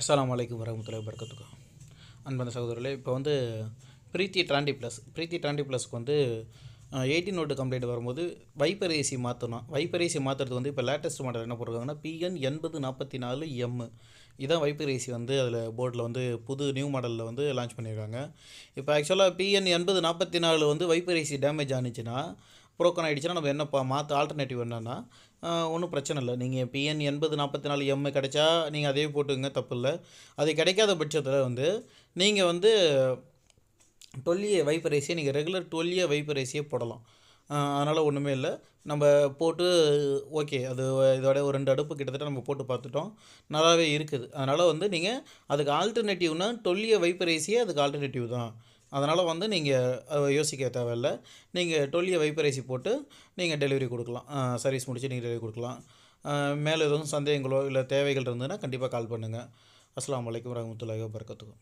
அஸ்லாம் வலைக்கம் வரமத்துல வபரகாத்துஹு. அன்பான சகோதரர்களே இப்போ வந்து பிரீத்தி ட்ராண்டி ப்ளஸ் பிரீத்தி ட்ராண்டி ப்ளஸ்க்கு வந்து எயிட்டீன் நோட்டு கம்ப்ளைண்ட் வரும்போது வைப்பர் ஏசி மாற்றணும் வைப்பர் ஏசி மாற்றுறது வந்து இப்போ லேட்டஸ்ட் மாடல் என்ன போட்டிருக்காங்கன்னா பிஎன் எண்பது நாற்பத்தி நாலு எம். இதான் வைப்பர் ஏசி வந்து அதில் போர்டில் வந்து புது நியூ மாடலில் வந்து லான்ச் பண்ணியிருக்காங்க. இப்போ ஆக்சுவலாக பிஎன் எண்பது நாற்பத்தி நாலு வந்து வைப்பர் ஏசி டேமேஜ் ஆனிச்சுன்னா ப்ரோக்கன் ஆகிடுச்சுன்னா நம்ம என்னப்பா மாற்ற ஆல்டர்னேட்டிவ் என்னென்னா ஒன்றும் பிரச்சனை இல்லை. நீங்கள் பிஎன் எண்பது நாற்பத்தி நாலு எம்ஏ கிடைச்சா நீங்கள் அதே போட்டுங்க தப்பு இல்லை. அது கிடைக்காத பட்சத்தில் வந்து நீங்கள் வந்து டொல்லிய வைப்பரைசியை நீங்கள் ரெகுலர் டொல்லிய வைப்பரைசியே போடலாம். அதனால் ஒன்றுமே இல்லை. நம்ம போட்டு ஓகே அது இதோட ஒரு ரெண்டு அடுப்பு கிட்டத்தட்ட நம்ம போட்டு பார்த்துட்டோம். நல்லாவே இருக்குது. அதனால் வந்து நீங்கள் அதுக்கு ஆல்டர்னேட்டிவ்னால் டொல்லிய வைப்பரைசியே அதுக்கு ஆல்டர்னேட்டிவ் தான். அதனால் வந்து நீங்கள் யோசிக்க தேவையில்ல. நீங்கள் டொல்லியை வைப்பரைசி போட்டு நீங்கள் டெலிவரி கொடுக்கலாம். சர்வீஸ் முடிச்சு நீங்கள் டெலிவரி கொடுக்கலாம். மேலே எதுவும் சந்தேகங்களோ இல்லை தேவைகள் இருந்ததுன்னா கண்டிப்பாக கால் பண்ணுங்கள் அஸ்லாம் வலைக்கம் வரமத்துல்லாஹி வபரகாத்துக்கு